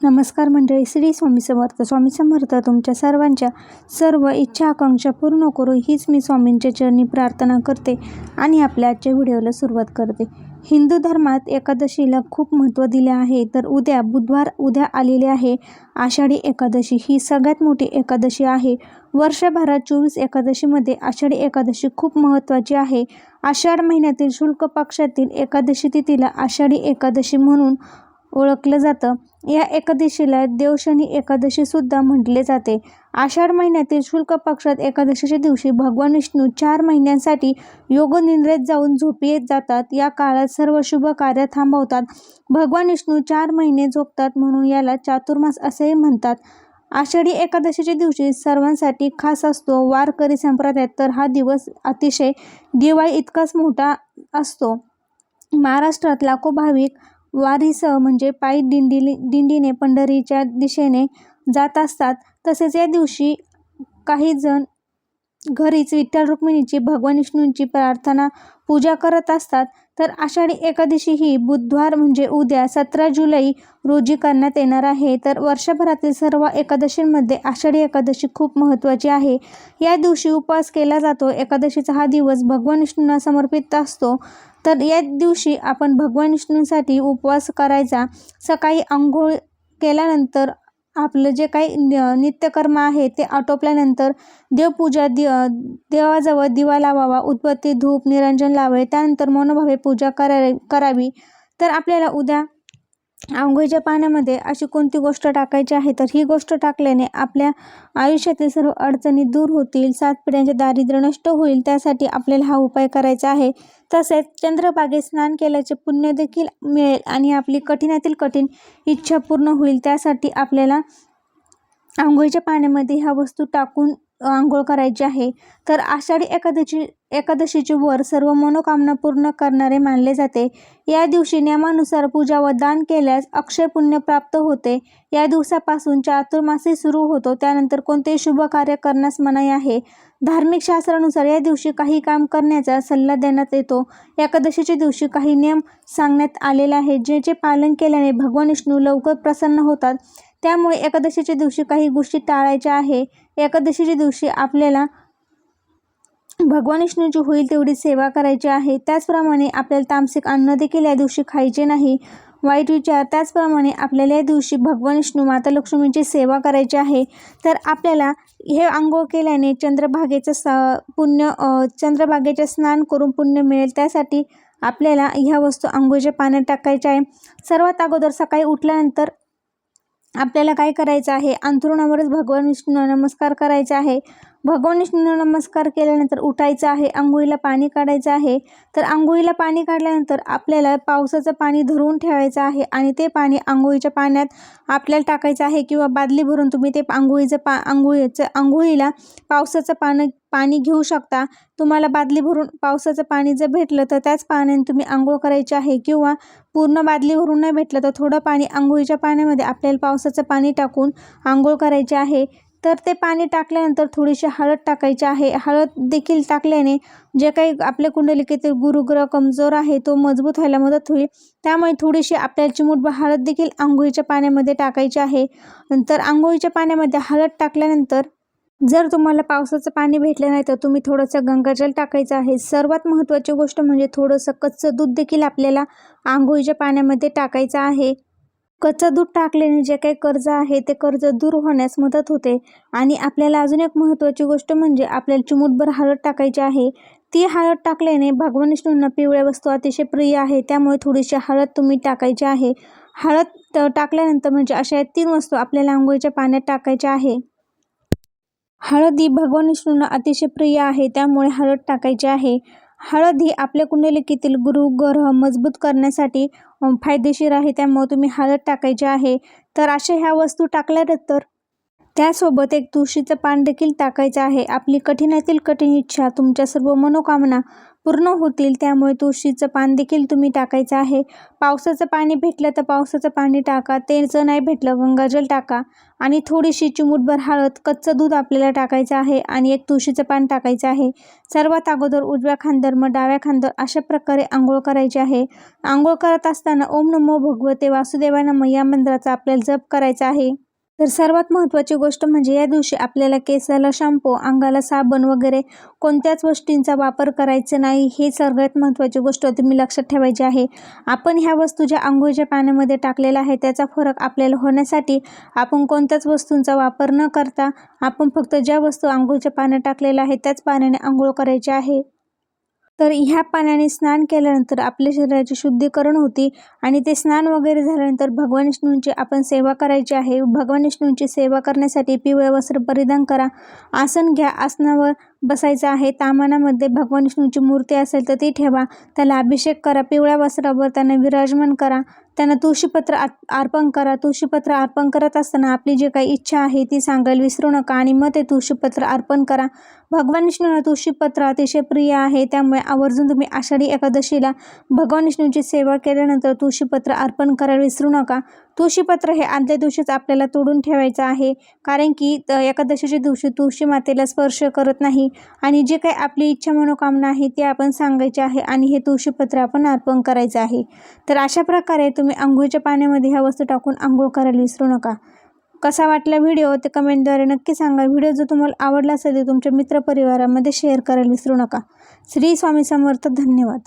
नमस्कार मंडळी श्री स्वामी समर्थ. स्वामी समर्थ तुमच्या सर्वांच्या सर्व इच्छा आकांक्षा पूर्ण करू हीच मी स्वामींच्या चरणी प्रार्थना करते आणि आपल्या आजच्या व्हिडिओला सुरुवात करते. हिंदू धर्मात एकादशीला खूप महत्त्व दिले आहे. तर उद्या बुधवार उद्या आलेले आहे. आषाढी एकादशी ही सगळ्यात मोठी एकादशी आहे. वर्षभरात चोवीस एकादशीमध्ये आषाढी एकादशी खूप महत्त्वाची आहे. आषाढ महिन्यातील शुल्क पक्षातील एकादशी तिथीला आषाढी एकादशी म्हणून ओळखलं जातं. या एकादशीला देवशनी एकादशीसुद्धा म्हटले जाते. आषाढ महिन्यातील शुल्क पक्षात एकादशीच्या दिवशी भगवान विष्णू चार महिन्यांसाठी योगनिंद्रेत जाऊन झोपी येत जातात. या काळात सर्व शुभ कार्य थांबवतात. भगवान विष्णू चार महिने झोपतात म्हणून याला चातुर्मास असेही म्हणतात. आषाढी एकादशीच्या दिवशी सर्वांसाठी खास असतो. वारकरी संप्रदायात तर हा दिवस अतिशय दिवाळी इतकाच मोठा असतो. महाराष्ट्रात लाखो भाविक वारीसह म्हणजे पायी दिंडी दिंडीने पंढरीच्या दिशेने जात असतात. तसेच या दिवशी काही जण घरीच विठ्ठल रुक्मिणीची भगवान विष्णूंची प्रार्थना पूजा करत असतात तर आषाढी एकादशी ही बुधवार म्हणजे उद्या सतरा जुलै रोजी करण्यात येणार आहे. तर वर्षभरातील सर्व एकादशींमध्ये आषाढी एकादशी खूप महत्त्वाची आहे. या दिवशी उपवास केला जातो. एकादशीचा हा दिवस भगवान विष्णूंना समर्पित असतो. तर या दिवशी आपण भगवान विष्णूंसाठी उपवास करायचा. सकाळी आंघोळ केल्यानंतर आपलं जे काही नित्यकर्म आहे ते आटोपल्यानंतर देवपूजा दि देवाजवळ दिवा लावावा उदबत्ती धूप निरंजन लावावे त्यानंतर मनोभावे पूजा करा करावी. तर आपल्याला उद्या आंघोळीच्या पाण्यामध्ये अशी कोणती गोष्ट टाकायची आहे? तर ही गोष्ट टाकल्याने आपल्या आयुष्यातील सर्व अडचणी दूर होतील सात पिढ्यांचे दारिद्र्य नष्ट होईल त्यासाठी आपल्याला हा उपाय करायचा आहे. तसेच चंद्रभागेत स्नान केल्याचे पुण्य देखील मिळेल आणि आपली कठीणातील कठीण इच्छा पूर्ण होईल त्यासाठी आपल्याला आंघोळीच्या पाण्यामध्ये ह्या वस्तू टाकून आंघोळ करायची आहे. तर आषाढी एकादशी एकादशीचे वर सर्व मनोकामना पूर्ण करणारे मानले जाते. या दिवशी नियमानुसार पूजा व दान केल्यास अक्षय पुण्य प्राप्त होते. या दिवसापासून चातुर्मासी सुरू होतो. त्यानंतर कोणतेही शुभ कार्य करण्यास मनाई आहे. धार्मिक शास्त्रानुसार या दिवशी काही काम करण्याचा सल्ला देण्यात येतो. एकादशीच्या दिवशी काही नियम सांगण्यात आलेले आहे ज्याचे पालन केल्याने भगवान विष्णू लवकर प्रसन्न होतात. त्यामुळे एकादशीच्या दिवशी काही गोष्टी टाळायच्या आहे. एकादशीच्या दिवशी आपल्याला भगवान विष्णूची होईल तेवढी सेवा करायची आहे. त्याचप्रमाणे आपल्याला तामसिक अन्न देखील या दिवशी खायचे नाही. वाईट विचार त्याचप्रमाणे आपल्याला या दिवशी भगवान विष्णू माता लक्ष्मीची सेवा करायची आहे. तर आपल्याला हे आंघोळ केल्याने चंद्रभागेचं स पुण्य चंद्रभागेचे स्नान करून पुण्य मिळेल. त्यासाठी आपल्याला ह्या वस्तू आंघोळीच्या पाण्यात टाकायच्या आहे. सर्वात अगोदर सकाळी उठल्यानंतर आपल्याला काय करायचं आहे? अंथरुणावरच भगवान विष्णू नमस्कार करायचा आहे. भगवान विष्णूंना नमस्कार केल्यानंतर उठायचं आहे आंघोळीला पाणी काढायचं आहे. तर आंघोळीला पाणी काढल्यानंतर आपल्याला पावसाचं पाणी धरून ठेवायचं आहे आणि ते पाणी आंघोळीच्या पाण्यात आपल्याला टाकायचं आहे किंवा बादली भरून तुम्ही ते आंघोळीचं पा आंघोळीचं आंघोळीला पावसाचं पाणी पाणी घेऊ शकता. तुम्हाला बादली भरून पावसाचं पाणी जर भेटलं तर त्याच पाण्याने तुम्ही आंघोळ करायची आहे किंवा पूर्ण बादली भरून नाही भेटलं तर थोडं पाणी आंघोळीच्या पाण्यामध्ये आपल्याला पावसाचं पाणी टाकून आंघोळ करायचे आहे. तर ते पाणी टाकल्यानंतर थोडीशी हळद टाकायची आहे. हळद देखील टाकल्याने जे काही आपल्या कुंडलिकेतील गुरुग्रह कमजोर आहे तो मजबूत व्हायला मदत होईल. त्यामुळे थोडीशी आपल्याला चिमूटभर हळद देखील आंघोळीच्या पाण्यामध्ये टाकायची आहे. नंतर आंघोळीच्या पाण्यामध्ये हळद टाकल्यानंतर जर तुम्हाला पावसाचं पाणी भेटलं नाही तर तुम्ही थोडंसं गंगाजल टाकायचं आहे. सर्वात महत्त्वाची गोष्ट म्हणजे थोडंसं कच्चं दूध देखील आपल्याला आंघोळीच्या पाण्यामध्ये टाकायचं आहे. कच्चं दूध टाकल्याने जे काही कर्ज आहे ते कर्ज दूर होण्यास मदत होते. आणि आपल्याला अजून एक महत्त्वाची गोष्ट म्हणजे आपल्याला चिमूटभर हळद टाकायची आहे. ती हळद टाकल्याने भगवान विष्णूंना पिवळ्या वस्तू अतिशय प्रिय आहे त्यामुळे थोडीशी हळद तुम्ही टाकायची आहे. हळद टाकल्यानंतर म्हणजे अशा तीन वस्तू आपल्याला आंघोळीच्या पाण्यात टाकायच्या आहे. हळद ही भगवान विष्णूंना अतिशय प्रिय आहे त्यामुळे हळद टाकायची आहे. हळद ही आपल्या कुंडलिकेतील गुरु ग्रह मजबूत करण्यासाठी फायदेशीर आहे त्यामुळे तुम्ही हळद टाकायची आहे. तर अशा ह्या वस्तू टाकल्यानंतर त्यासोबत एक तुळशीचं पान देखील टाकायचं आहे. आपली कठीणातील कठीण इच्छा तुमच्या सर्व मनोकामना पूर्ण होतील. त्यामुळे तुळशीचं पान देखील तुम्ही टाकायचं आहे. पावसाचं पाणी भेटलं तर पावसाचं पाणी टाका. ते जर नाही भेटलं गंगाजल टाका. आणि थोडीशी चिमूटभर हळद कच्चं दूध आपल्याला टाकायचं आहे आणि एक तुळशीचं पान टाकायचं आहे. सर्वात अगोदर उजव्या खांदर मग डाव्या खांदर अशा प्रकारे आंघोळ करायची आहे. आंघोळ करत असताना ओम नमो भगवते वासुदेवाय नमः या मंत्राचा आपल्याला जप करायचा आहे. तर सर्वात महत्त्वाची गोष्ट म्हणजे या दिवशी आपल्याला केसाला शॅम्पू अंगाला साबण वगैरे कोणत्याच गोष्टींचा वापर करायचा नाही हे सगळ्यात महत्त्वाची गोष्ट तुम्ही लक्षात ठेवायची आहे. आपण ह्या वस्तू ज्या आंघोळीच्या पाण्यामध्ये टाकलेल्या आहे त्याचा फरक आपल्याला होण्यासाठी आपण कोणत्याच वस्तूंचा वापर न करता आपण फक्त ज्या वस्तू आंघोळीच्या पाण्यात टाकलेल्या आहेत त्याच पाण्याने आंघोळ करायची आहे. तर ह्या पाण्याने स्नान केल्यानंतर आपल्या शरीराचे शुद्धीकरण होते आणि ते स्नान वगैरे झाल्यानंतर भगवान विष्णूंची आपण सेवा करायची आहे. भगवान विष्णूंची सेवा करण्यासाठी पिवळे वस्त्र परिधान करा. आसन घ्या. आसनावर बसायचं आहे. तामानामध्ये भगवान विष्णूची मूर्ती असेल तर ती ठेवा. त्याला अभिषेक करा. पिवळ्या वस्त्रावर त्यांना विराजमान करा. त्यांना तुळशीपत्र आ- अर्पण करा. तुळशीपत्र अर्पण करत असताना आपली जी काही इच्छा आहे ती सांगायला विसरू नका आणि मग ते तुळशीपत्र अर्पण करा. भगवान विष्णूला तुळशीपत्र अतिशय प्रिय आहे. त्यामुळे आवर्जून तुम्ही आषाढी एकादशीला भगवान विष्णूची सेवा केल्यानंतर तुळशीपत्र अर्पण करायला विसरू नका. तुळशीपत्र हे आदल्या दिवशीच आपल्याला तोडून ठेवायचं आहे. कारण की त- एकादशीच्या दिवशी तुळशी मातेला स्पर्श करत नाही. आणि जे काही आपली इच्छा मनोकामना आहे ते आपण सांगायचे आहे आणि हे तुळशीपत्र आपण अर्पण करायचं आहे. तर अशा प्रकारे तुम्ही आंघोळीच्या पाण्यामध्ये ह्या वस्तू टाकून आंघोळ करायला विसरू नका. कसा वाटला व्हिडिओ ते कमेंटद्वारे नक्की सांगा. व्हिडिओ जर तुम्हाला आवडला असेल तर तुमच्या मित्रपरिवारामध्ये शेअर करायला विसरू नका. श्री स्वामी समर्थ. धन्यवाद.